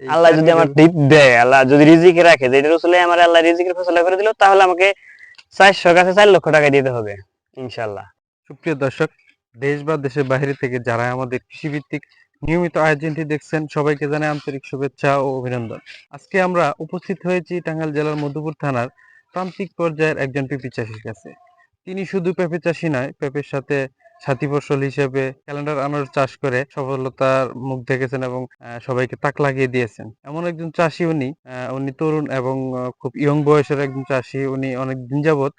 আল্লাহ যদি আমার দিক দেয় আল্লাহ যদি রিজিকে রাখে যে এটার আসলে আমার আল্লাহ রিজিকের ফসলা করে দিল তাহলে আমাকে চারশো কাছে চার লক্ষ টাকা দিতে হবে ইনশাল্লাহ সুপ্রিয় দর্শক দেশ বা দেশের বাইরে থেকে যারা আমাদের কৃষিভিত্তিক নিয়মিত আয়োজনটি দেখছেন সবাইকে জানাই আন্তরিক শুভেচ্ছা ও অভিনন্দন। আজকে আমরা উপস্থিত হয়েছি টাঙ্গাইল জেলার মধুপুর থানার প্রান্তিক পর্যায়ের একজন পেঁপে চাষির কাছে। তিনি শুধু পেঁপে চাষি নয় পেঁপের সাথে সাথী ফসল হিসেবে ক্যালেন্ডার আনার চাষ করে সফলতার মুখ দেখেছেন এবং সবাইকে তাক লাগিয়ে দিয়েছেন। এমন একজন চাষি উনি উনি তরুণ এবং খুব ইয়ং বয়সের একজন চাষি। উনি অনেক দিন যাবৎ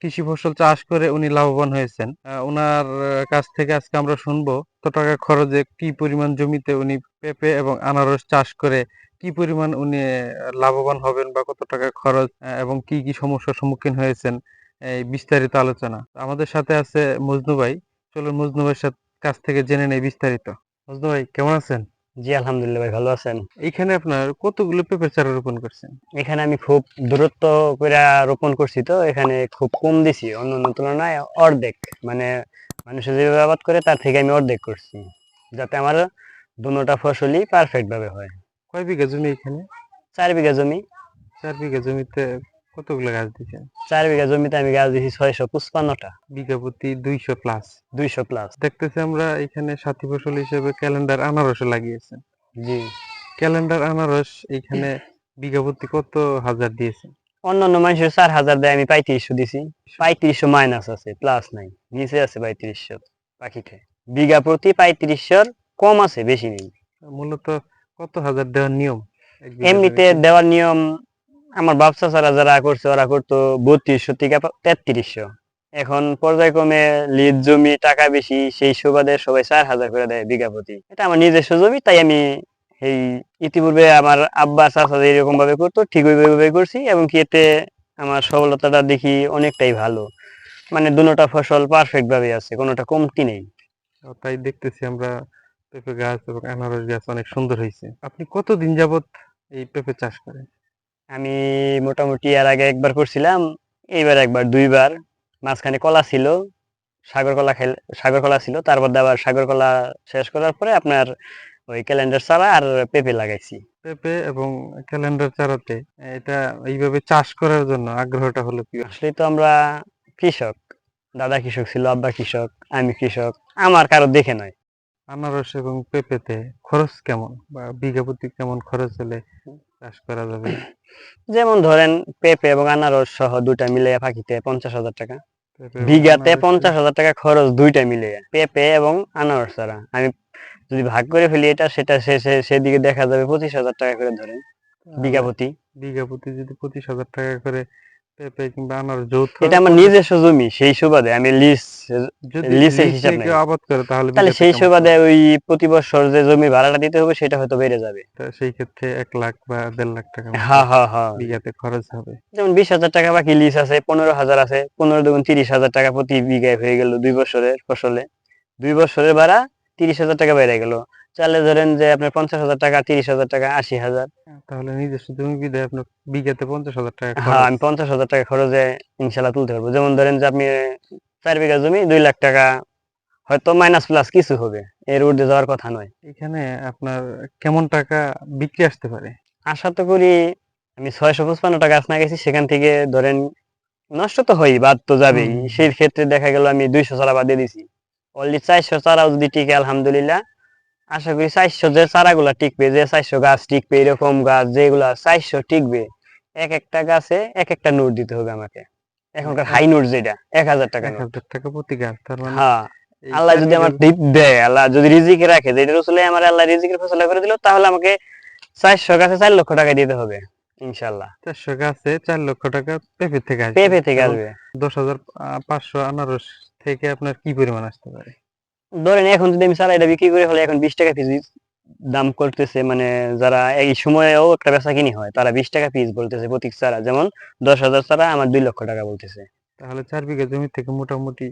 কৃষি ফসল চাষ করে উনি লাভবান হয়েছেন। ওনার কাছ থেকে আজকে আমরা শুনব কত টাকা খরচে কি পরিমাণ জমিতে উনি পেঁপে এবং আনারস চাষ করে কি পরিমাণ উনি লাভবান হবেন বা কত টাকা খরচ এবং কি কি সমস্যার সম্মুখীন হয়েছেন, এই বিস্তারিত আলোচনা। আমাদের সাথে আছে মজনু ভাই। চলুন মজনু ভাইয়ের সাথে কাছ থেকে জেনে নেই বিস্তারিত। মজনু ভাই কেমন আছেন? জি আলহামদুলিল্লাহ ভাই ভালো আছেন? এইখানে আপনার কতগুলো পেঁপে চারা রোপণ করছেন? এখানে আমি খুব দূরত্ব করে রোপণ করছি তো এখানে খুব কম দিছি অন্য অন্য তুলনায় অর্ধেক। মানে মানুষের যেভাবে আবাদ করে তার থেকে আমি অর্ধেক করছি যাতে আমার দুটোটা ফসলই পারফেক্ট ভাবে হয়। কয় বিঘা জমি এখানে? চার বিঘা জমি। চার বিঘা জমিতে কতগুলো গাছ দিচ্ছেন চার বিঘা জমিতে আমি গাছ দিছি ছয়শো পঁচপান্নটা। বিঘা প্রতি দুইশো প্লাস দুইশো প্লাস দেখতেছি আমরা এখানে সাথী ফসল হিসেবে ক্যালেন্ডার আনারসও লাগিয়েছেন। জি। ক্যালেন্ডার আনারস এখানে বিঘা প্রতি কত হাজার দিয়েছেন? অন্যান্য মানুষের চার হাজার দেয় আমি পঁয়ত্রিশশো দিছি। পঁয়ত্রিশশো। মাইনাস আছে প্লাস নাই। নিচে আছে পঁয়ত্রিশশো পাখিতে বিঘা প্রতি পঁয়ত্রিশশোর কম আছে বেশি নেই। মূলত কত হাজার দেওয়ার নিয়ম? এমনিতে দেওয়ার নিয়ম আমার বাপসা ছাড়া যারা করছে, ওরা করতো বত্রিশশো থেকে তেত্রিশশো। এখন পর্যায়ক্রমে লিজ জমি টাকা বেশি, সেই সুবাদে সবাই চার হাজার করে দেয় বিঘা প্রতি। এটা আমার নিজস্ব জমি, তাই আমি এই ইতিপূর্বে আমার আব্বা, চাচা এরকম ভাবে করতো, ঠিক ওইভাবে করছি এবং কি এতে আমার সফলতাটা দেখি অনেকটাই ভালো। মানে দুটোটা ফসল পারফেক্ট ভাবে আছে, কোনোটা কমতি নেই। তাই দেখতেছি আমরা পেঁপে গাছ এবং আনারস গাছ অনেক সুন্দর হয়েছে। আপনি কতদিন যাবত এই পেঁপে চাষ করেন? আমি মোটামুটি এর আগে একবার করছিলাম এইবার একবার দুইবার। মাঝখানে কলা ছিল সাগর কলা খেল সাগর কলা ছিল তারপর আবার সাগর কলা শেষ করার পরে আপনার ওই ক্যালেন্ডার চারা আর পেঁপে লাগাইছি। পেঁপে এবং ক্যালেন্ডার চারাতে এটা এইভাবে চাষ করার জন্য আগ্রহটা হলো কি? আসলে তো আমরা কৃষক দাদা কৃষক ছিল আব্বা কৃষক আমি কৃষক আমার কারও দেখে নয় আনারস এবং পেঁপেতে খরচ কেমন বা বিঘা প্রতি কেমন খরচ হলে চাষ করা যাবে। যেমন ধরেন পেঁপে এবং আনারস সহ দুইটা মিলে ফাঁকিতে পঞ্চাশ হাজার টাকা। বিঘাতে পঞ্চাশ হাজার টাকা খরচ দুইটা মিলে পেঁপে এবং আনারস ছাড়া। আমি যদি ভাগ করে ফেলি এটা সেটা সে- সেদিকে দেখা যাবে পঁচিশ হাজার টাকা করে ধরেন। বিঘা প্রতি বিঘা প্রতি যদি পঁচিশ হাজার টাকা করে পেঁপে কিংবা আনারস যৌথ এটা আমার নিজস্ব জমি সেই সুবাদে আমি লিজ লিসের হিসাব নিয়ে আবাদ করে তাহলে তাহলে সেই সুবাদে ওই প্রতি বছর যে জমি ভাড়াটা দিতে হবে সেটা হয়তো বেড়ে যাবে। সেই ক্ষেত্রে এক লাখ বা দেড় লাখ টাকা হ্যাঁ হ্যাঁ হ্যাঁ। বিঘাতে খরচ হবে। যেমন বিশ হাজার টাকা বাকি লিজ আছে পনেরো হাজার আছে পনেরো দুগুণ তিরিশ হাজার টাকা প্রতি বিঘায় হয়ে গেল দুই বছরের ফসলে। দুই বছরের ভাড়া তিরিশ হাজার টাকা বেড়ে গেল। তাহলে ধরেন যে আপনার পঞ্চাশ হাজার টাকা তিরিশ হাজার টাকা আশি হাজার। তাহলে নিজস্ব জমি বিধায় আপনার বিঘাতে পঞ্চাশ হাজার টাকা হ্যাঁ আমি পঞ্চাশ হাজার টাকা খরচে ইনশাল্লাহ তুলতে পারব। যেমন ধরেন যে আপনি চার বিঘা জমি দুই লাখ টাকা হয়তো মাইনাস প্লাস কিছু হবে। এর উর্ধে যাওয়ার কথা নয়। এখানে আপনার কেমন টাকা বিক্রি আসতে পারে? আশা তো করি আমি ছয়শো পঁচপান্নটা গাছ না গেছি সেখান থেকে ধরেন নষ্ট তো হই বাদ তো যাবেই। সেই ক্ষেত্রে দেখা গেল আমি দুইশো চারা বাদ দিয়ে দিছি। অলরেডি চারশো চারাও যদি টিকে আলহামদুলিল্লাহ। আশা করি চারশো যে চারাগুলা টিকবে যে চারশো গাছ টিকবে এরকম গাছ যেগুলা চারশো টিকবে এক একটা গাছে এক একটা নোট দিতে হবে আমাকে। এখনকার হাই নোট যেটা এক হাজার টাকা টাকা প্রতি গাছ তার মানে হ্যাঁ আল্লাহ যদি আমার দিক দেয় আল্লাহ যদি রিজিকে রাখে যে এটার আসলে আমার আল্লাহ রিজিকের ফসলা করে দিল তাহলে আমাকে চারশো গাছে চার লক্ষ টাকা দিতে হবে ইনশাল্লাহ চারশো গাছে চার লক্ষ টাকা পেঁপে থেকে আসবে। পেঁপে থেকে আসবে। দশ হাজার পাঁচশো আনারস থেকে আপনার কি পরিমাণ আসতে পারে? ধরেন এখন যদি আমি চারা এটা বিক্রি করে হলে এখন বিশ টাকা পিস দাম করতেছে। মানে যারা এই সময়েও একটা বেচা কিনি হয় তারা বিশ টাকা পিস বলতেছে প্রতীক চারা। যেমন দশ হাজার চারা আমার দুই লক্ষ টাকা বলতেছে। তাহলে চার বিঘা জমি থেকে মোটামুটি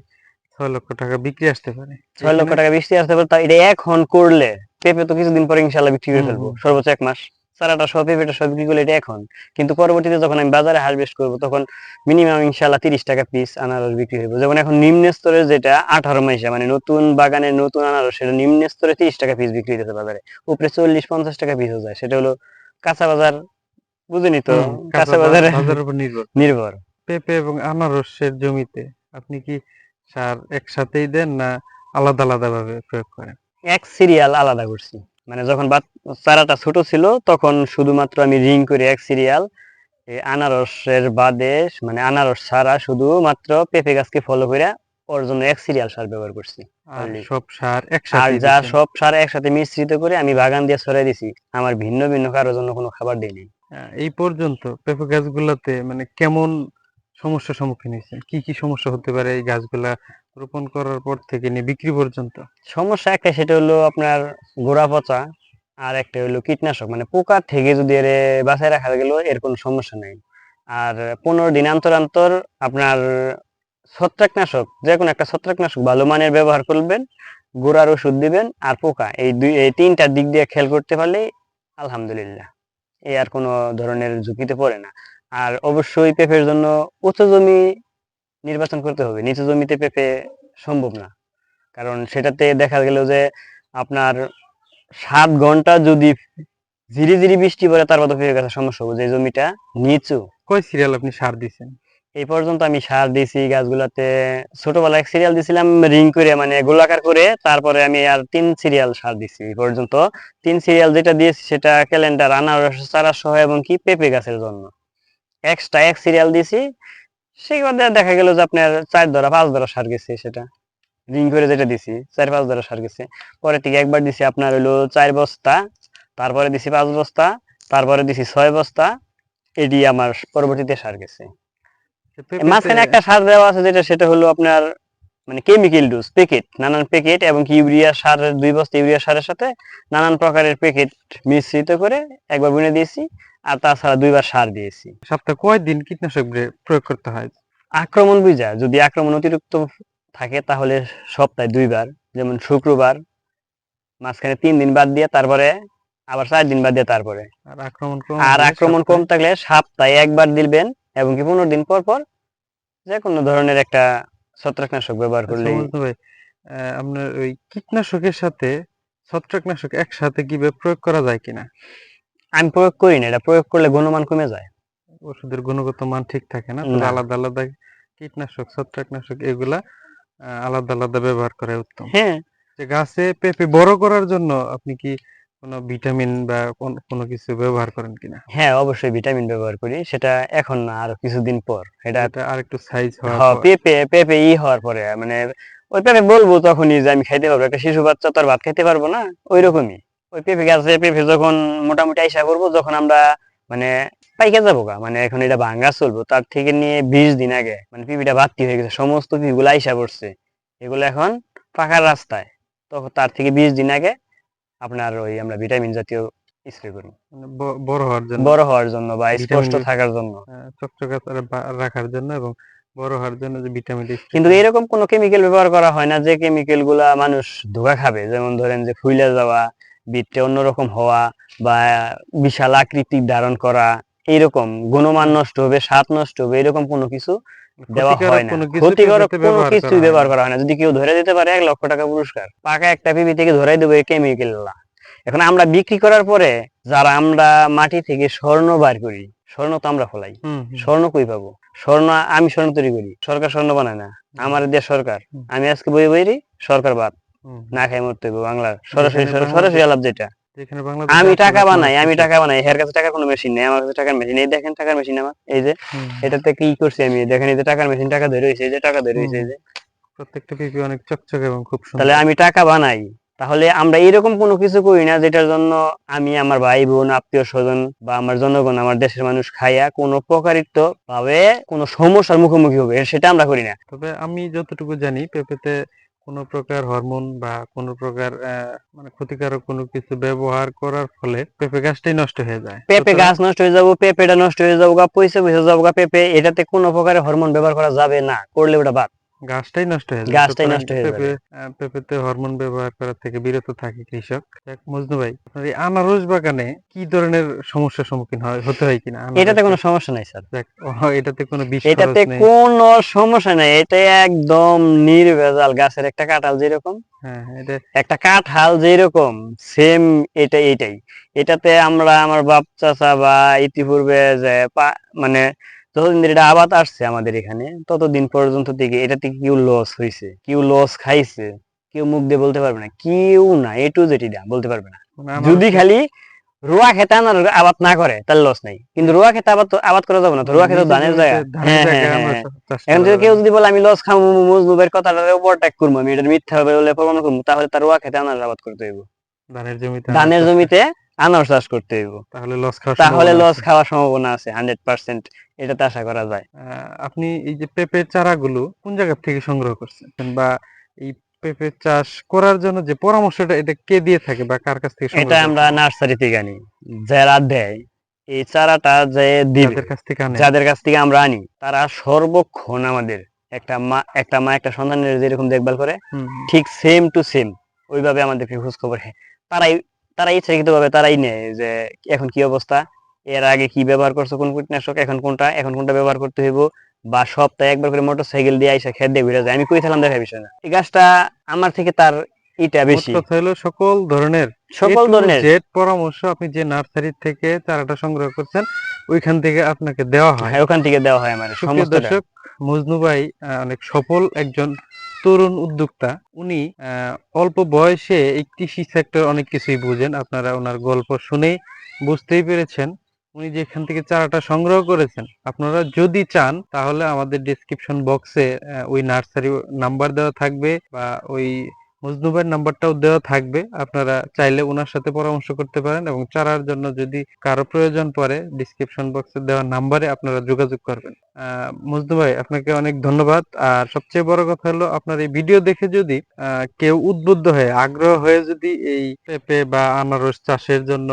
ছয় লক্ষ টাকা বিক্রি আসতে পারে। ছয় লক্ষ টাকা বৃষ্টি আসতে পারে। তা এটা এখন করলে পেঁপে তো কিছুদিন পরে ইনশাল্লাহ বিক্রি করে ফেলব। সর্বোচ্চ এক মাস। চারাটা সব পেঁপেটা সব বিক্রি করলে এটা এখন। কিন্তু পরবর্তীতে যখন আমি বাজারে হারভেস্ট করব তখন মিনিমাম ইনশাল্লাহ তিরিশ টাকা পিস আনারস বিক্রি হইব। যেমন এখন নিম্ন স্তরের যেটা আঠারো মাইসা মানে নতুন বাগানের নতুন আনারস সেটা নিম্ন স্তরে তিরিশ টাকা পিস বিক্রি হইতেছে বাজারে। উপরে চল্লিশ পঞ্চাশ টাকা পিসও যায়। সেটা হলো কাঁচা বাজার বুঝিনি তো? কাঁচা বাজারে নির্ভর। নির্ভর। পেঁপে এবং আনারসের জমিতে আপনি কি সার একসাথেই দেন না আলাদা আলাদা ভাবে প্রয়োগ করেন? এক সিরিয়াল আলাদা করছি। মানে যখন চারাটা ছোট ছিল তখন শুধুমাত্র আমি রিং করে এক সিরিয়াল আনারসের বাদে মানে আনারস ছাড়া শুধুমাত্র পেঁপে গাছকে ফলো করে ওর জন্য এক সিরিয়াল সার ব্যবহার করছি সব সার আর একসাথে যা সব সার একসাথে মিশ্রিত করে আমি বাগান দিয়ে ছড়াই দিছি। আমার ভিন্ন ভিন্ন কারোর জন্য কোনো খাবার দিইনি এই পর্যন্ত পেঁপে গাছগুলাতে মানে কেমন সমস্যার সম্মুখীন হয়েছেন? কি কি সমস্যা হতে পারে এই গাছগুলা? রোপণ করার পর থেকে নিয়ে বিক্রি পর্যন্ত? সমস্যা একটা, সেটা হলো আপনার গোড়া পচা আর একটা হলো কীটনাশক। মানে পোকা থেকে যদি এর বাঁচায় রাখা গেল, এর কোনো সমস্যা নেই। আর পনেরো দিন অন্তর অন্তর আপনার ছত্রাকনাশক, যে কোনো একটা ছত্রাকনাশক ভালো মানের ব্যবহার করবেন, গোড়ার ওষুধ দিবেন আর পোকা, এই দুই, এই তিনটা দিক দিয়ে খেয়াল করতে পারলেই আলহামদুলিল্লাহ এই আর কোনো ধরনের ঝুঁকিতে পড়ে না। আর অবশ্যই পেঁপের জন্য উঁচু জমি নির্বাচন করতে হবে। নিচু জমিতে পেঁপে সম্ভব না। কারণ সেটাতে দেখা গেল যে আপনার সাত ঘণ্টা যদি ধীরে ধীরে বৃষ্টি পড়ে তারপর তো পেঁপে গাছের সমস্যা হবে। যে জমিটা নিচু কয় সিরিয়াল আপনি সার দিছেন? এই পর্যন্ত আমি সার দিয়েছি গাছগুলাতে। ছোটবেলায় এক সিরিয়াল দিছিলাম রিং করে মানে গোলাকার করে। তারপরে আমি আর তিন সিরিয়াল সার দিছি। এই পর্যন্ত তিন সিরিয়াল যেটা দিয়েছি সেটা ক্যালেন্ডার আনারস চারা সহ এবং কি পেঁপে গাছের জন্য। এক্সট্রা এক সিরিয়াল দিয়েছি সেগুলো দেখা গেল যে আপনার চার ধরা পাঁচ ধরা সার গেছে সেটা। রিং করে যেটা দিছি চার পাঁচ ধরা সার গেছে। পরে ঠিক একবার দিছি আপনার হলো চার বস্তা তারপরে দিছি পাঁচ বস্তা তারপরে দিছি ছয় বস্তা এটি আমার পরবর্তীতে সার গেছে। মাঝখানে একটা সার দেওয়া আছে যেটা সেটা হলো আপনার মানে কেমিক্যাল ডোজ প্যাকেট নানান প্যাকেট এবং ইউরিয়া সারের দুই বস্তা ইউরিয়া সারের সাথে নানান প্রকারের প্যাকেট মিশ্রিত করে একবার বুনে দিয়েছি। আর তাছাড়া দুইবার সার দিয়েছি। সপ্তাহে কয়দিন কীটনাশক প্রয়োগ করতে হয়? আক্রমণ বুঝা যদি আক্রমণ অতিরিক্ত থাকে তাহলে সপ্তাহে দুইবার যেমন শুক্রবার মাঝখানে তিন দিন বাদ দিয়ে তারপরে আবার চার দিন বাদ দিয়ে তারপরে। আর আক্রমণ কম আর আক্রমণ কম থাকলে সপ্তাহে একবার দিবেন এবং কি পনেরো দিন পর পর যে কোনো ধরনের একটা ছত্রাকনাশক ব্যবহার করলে করলেই আহ, আপনার ওই কীটনাশকের সাথে ছত্রাকনাশক একসাথে কীভাবে প্রয়োগ করা যায় কিনা? আমি প্রয়োগ করি না এটা প্রয়োগ করলে গুণমান কমে যায়। ওষুধের গুণগত মান ঠিক থাকে না তবে আলাদা আলাদা কীটনাশক ছত্রাকনাশক এগুলা আলাদা আলাদা ব্যবহার করা উত্তম। হ্যাঁ। যে গাছে পেঁপে বড় করার জন্য আপনি কি কোনো ভিটামিন বা কোনো কিছু ব্যবহার করেন কিনা? হ্যাঁ অবশ্যই ভিটামিন ব্যবহার করি সেটা এখন না আর কিছুদিন পর। এটা আর একটু সাইজ হওয়ার হ্যাঁ, পর। পেঁপে পেঁপে ই হওয়ার পরে মানে ওই পেঁপে বলব তখনই যে আমি খাইতে পারব একটা শিশু বাচ্চা তো আর ভাত খাইতে পারব না ওই রকমই ওই পেঁপে গাছে পেঁপে যখন মোটামুটি আইসা করব যখন আমরা মানে পাইকে যাব গা। মানে এখন এটা ভাঙ্গা চলবো তার থেকে নিয়ে বিশ দিন আগে। মানে পিপিটা বাড়তি হয়ে গেছে সমস্ত পিপিগুলো আইসা পড়ছে। এগুলো এখন পাকার রাস্তায়। তখন তার থেকে বিশ দিন আগে আপনার ওই আমরা ভিটামিন জাতীয় স্প্রে করি মানে বড় হওয়ার জন্য। বড় হওয়ার জন্য বা স্পষ্ট থাকার জন্য। চকচকে রাখার জন্য এবং বড় হওয়ার জন্য যে ভিটামিন কিন্তু এরকম কোনো কেমিক্যাল ব্যবহার করা হয় না যে কেমিক্যালগুলা মানুষ ধোকা খাবে। যেমন ধরেন যে ফুইলে যাওয়া বিটে অন্যরকম হওয়া বা বিশাল আকৃতি ধারণ করা এইরকম গুণমান নষ্ট হবে স্বাদ নষ্ট হবে এরকম কোনো কিছু দেওয়া হয় না। ক্ষতিকারক কোনো কিছুই ব্যবহার করা হয় না। যদি কেউ ধরে দিতে পারে এক লক্ষ টাকা পুরস্কার পাকা একটা পিপি থেকে ধরাই দেবো কেমিক্যাল এখন আমরা বিক্রি করার পরে যারা আমরা মাটি থেকে স্বর্ণ বার করি স্বর্ণ তো আমরা ফলাই। স্বর্ণ কই পাবো? স্বর্ণ আমি স্বর্ণ তৈরি করি সরকার স্বর্ণ বানায় না। আমার দেশ সরকার। আমি আজকে বই বইরি সরকার বাদ। না খাই মরতে হবে বাংলার সরাসরি সরাসরি আলাপ যেটা। আমি টাকা বানাই আমি টাকা বানাই এর কাছে টাকার কোনো মেশিন নেই আমার কাছে টাকার মেশিন এই দেখেন টাকার মেশিন আমার এই যে এটাতে কি করছি আমি দেখেন এই যে টাকার মেশিন টাকা ধরে হয়েছে এই যে টাকা ধরে হয়েছে এই যে। প্রত্যেকটা পিপি অনেক চকচকে এবং খুব সুন্দর। তাহলে আমি টাকা বানাই তাহলে আমরা এরকম কোনো কিছু করি না যেটার জন্য আমি আমার ভাই বোন আত্মীয় স্বজন বা আমার জনগণ আমার দেশের মানুষ খাইয়া কোনো প্রকারিত ভাবে কোনো সমস্যার মুখোমুখি হবে সেটা আমরা করি না। তবে আমি যতটুকু জানি পেঁপেতে কোনো প্রকার হরমোন বা কোনো প্রকার আহ, মানে ক্ষতিকারক কোনো কিছু ব্যবহার করার ফলে পেঁপে গাছটাই নষ্ট হয়ে যায়। পেঁপে গাছ নষ্ট হয়ে যাব পেঁপেটা নষ্ট হয়ে যাব গা পয়সা পয়সা যাব গা পেঁপে এটাতে কোনো প্রকারের হরমোন ব্যবহার করা যাবে না করলে ওটা বাদ। গাছটাই নষ্ট হয়ে গাছটাই নষ্ট হয়ে যাবে। পেঁপেতে হরমোন ব্যবহার করা থেকে বিরত থাকে কৃষক। মজনু ভাই আপনার এই আনারস বাগানে কি ধরনের সমস্যার সম্মুখীন হয় হতে হয় কিনা? এটাতে কোনো সমস্যা নাই স্যার। এটাতে কোনো বিষ এটাতে কোনো সমস্যা নাই এটা একদম নির্ভেজাল গাছের একটা কাঁঠাল যেরকম। হ্যাঁ হ্যাঁ, এটা একটা কাঁঠাল যেরকম সেম এটা এটাই। এটাতে আমরা আমার বাপ চাচা বা ইতিপূর্বে যে মানে যতদিন এটা আবাদ আসছে আমাদের এখানে ততদিন পর্যন্ত থেকে এটা থেকে কেউ লস হয়েছে কেউ লস খাইছে কেউ মুখ দিয়ে বলতে পারবে না কেউ না এ টু জেড বলতে পারবে না। যদি খালি রোয়া খেতে আনার আবাদ না করে তাহলে লস নাই। কিন্তু রোয়া খেতে আবাদ তো- আবাদ করা যাবে না রোয়া খেতে ধানের জায়গা। হ্যাঁ, হ্যাঁ, হ্যাঁ। এখন যদি কেউ যদি বলে আমি লস খাব মজনুবের কথাটার উপর ট্যাগ করব আমি এটা মিথ্যা হবে বলে প্রমাণ করব তাহলে তার রোয়া খেতে আনার আবাদ করতে হইব। ধানের জমিতে ধানের জমিতে আনারস চাষ করতে হইব। তাহলে লস খাওয়ার তাহলে লস খাওয়ার সম্ভাবনা আছে হান্ড্রেড পার্সেন্ট এটাতে আশা করা যায়। আপনি এই যে পেঁপের চারাগুলো কোন জায়গা থেকে সংগ্রহ করছেন বা এই পেঁপে চাষ করার জন্য যে পরামর্শটা এটা কে দিয়ে থাকে বা কার কাছ থেকে এটা আমরা নার্সারি থেকে আনি যারা দেয় এই চারাটা যে দিবে যাদের কাছ থেকে আনেন। যাদের কাছ থেকে আমরা আনি তারা সর্বক্ষণ আমাদের একটা মা একটা মা একটা সন্তানের যেরকম দেখভাল করে। ঠিক সেম টু সেম ওইভাবে আমাদেরকে খোঁজ খবর হ্যাঁ তারাই তারা ইচ্ছাকৃত ভাবে তারাই নেয় যে এখন কি অবস্থা? এর আগে কি ব্যবহার করছ কোন কীটনাশক? এখন কোনটা? এখন কোনটা ব্যবহার করতে হইব? বা সপ্তাহে একবার করে মোটর সাইকেল দিয়ে আইসা খেত দিয়ে ঘুরে যায়। আমি কই থাকলাম দেখা বিষয় না। এই গাছটা আমার থেকে তার মোট বেশি। কথা হলো সকল ধরনের সকল ধরনের। জেড পরামর্শ আপনি যে নার্সারি থেকে চারাটা সংগ্রহ করছেন ওইখান থেকে আপনাকে দেওয়া হয়। হ্যাঁ ওখান থেকে দেওয়া হয় আমার। সমস্তটা। দর্শক মজনু ভাই অনেক সফল একজন তরুণ উদ্যোক্তা, উনি অল্প বয়সে একটি কৃষি সেক্টর অনেক কিছুই বুঝেন। আপনারা ওনার গল্প শুনে বুঝতেই পেরেছেন। উনি যেখান থেকে চারাটা সংগ্রহ করেছেন, আপনারা যদি চান, তাহলে আমাদের ডিসক্রিপশন বক্সে ওই নার্সারি নাম্বার দেওয়া থাকবে বা ওই মজনু ভাইয়ের নাম্বারটাও দেওয়া থাকবে। আপনারা চাইলে ওনার সাথে পরামর্শ করতে পারেন এবং চারার জন্য যদি কারও প্রয়োজন পড়ে ডিসক্রিপশন বক্সে দেওয়া নাম্বারে আপনারা যোগাযোগ করবেন। মজনু ভাই, আপনাকে অনেক ধন্যবাদ। আর সবচেয়ে বড় কথা হলো, আপনার এই ভিডিও দেখে যদি কেউ উদ্বুদ্ধ হয়ে, আগ্রহ হয়ে যদি এই পেঁপে বা আনারস চাষের জন্য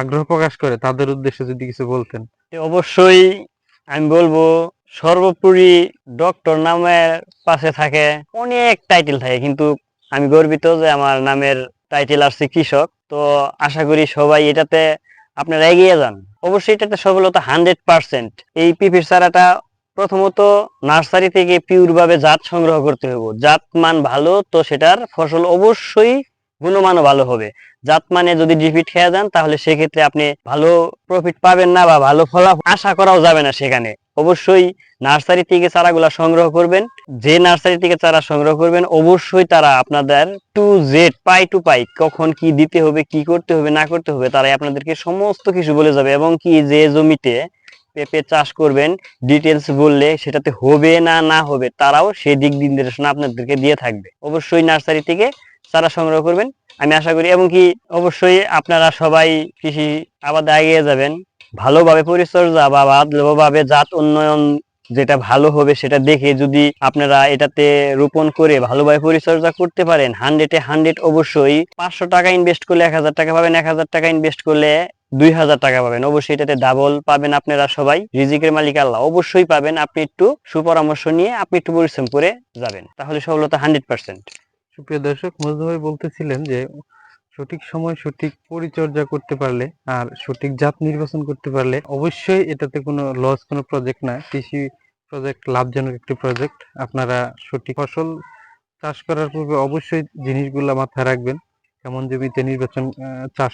আগ্রহ প্রকাশ করে, তাদের উদ্দেশ্যে যদি কিছু বলতেন। অবশ্যই আমি বলব, সর্বোপরি ডক্টর নামের পাশে থাকে, অনেক টাইটেল থাকে, কিন্তু আমি গর্বিত যে আমার নামের টাইটেল আসছে কৃষক। তো আশা করি সবাই এটাতে আপনারা এগিয়ে যান। অবশ্যই এটাতে সফলতা হান্ড্রেড পার্সেন্ট এই পিপির চারাটা প্রথমত নার্সারি থেকে পিওর ভাবে জাত সংগ্রহ করতে হবে জাত মান ভালো, তো সেটার ফসল অবশ্যই গুণমানও ভালো হবে। জাত মানে যদি ডিফিট খেয়ে যান, তাহলে সেক্ষেত্রে আপনি ভালো প্রফিট পাবেন না বা ভালো ফলাফল আশা করাও যাবে না সেখানে। অবশ্যই নার্সারি থেকে চারাগুলা সংগ্রহ করবেন। যে নার্সারি থেকে চারা সংগ্রহ করবেন, অবশ্যই তারা আপনাদের টু জেড, পাই টু পাই কখন কি দিতে হবে, কি করতে হবে, না করতে হবে, তারাই আপনাদেরকে সমস্ত কিছু বলে যাবে। এবং কি যে জমিতে পেঁপে চাষ করবেন ডিটেলস বললে সেটাতে হবে না না হবে, তারাও সেই দিক নির্দেশনা আপনাদেরকে দিয়ে থাকবে। অবশ্যই নার্সারি থেকে চারা সংগ্রহ করবেন, আমি আশা করি। এবং কি অবশ্যই আপনারা সবাই কৃষি আবাদে এগিয়ে যাবেন। ভালোভাবে পরিচর্যা বা ভালোভাবে জাত উন্নয়ন যেটা ভালো হবে সেটা দেখে যদি আপনারা এটাতে রোপণ করে ভালোভাবে পরিচর্যা করতে পারেন হান্ড্রেডে হান্ড্রেড অবশ্যই পাঁচশো টাকা ইনভেস্ট করলে এক হাজার টাকা পাবেন, এক হাজার টাকা ইনভেস্ট করলে দুই হাজার টাকা পাবেন। অবশ্যই এটাতে ডাবল পাবেন আপনারা সবাই, রিজিকের মালিক আল্লাহ। অবশ্যই পাবেন আপনি একটু সুপরামর্শ নিয়ে আপনি একটু পরিশ্রম করে যাবেন। তাহলে সফলতা হান্ড্রেড পার্সেন্ট সুপ্রিয় দর্শক, মজনু ভাই বলতেছিলেন যে সঠিক সময় সঠিক পরিচর্যা করতে পারলে আর সঠিক জাত নির্বাচন করতে পারলে অবশ্যই এটাতে কোনো লস কোনো প্রজেক্ট না। কৃষি প্রজেক্ট লাভজনক একটি প্রজেক্ট আপনারা সঠিক ফসল চাষ করার পূর্বে অবশ্যই জিনিসগুলো মাথায় রাখবেন। কেমন জমিতে নির্বাচন চাষ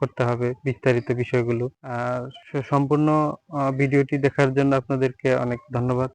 করতে হবে বিস্তারিত বিষয়গুলো। আর সম্পূর্ণ ভিডিওটি দেখার জন্য আপনাদেরকে অনেক ধন্যবাদ।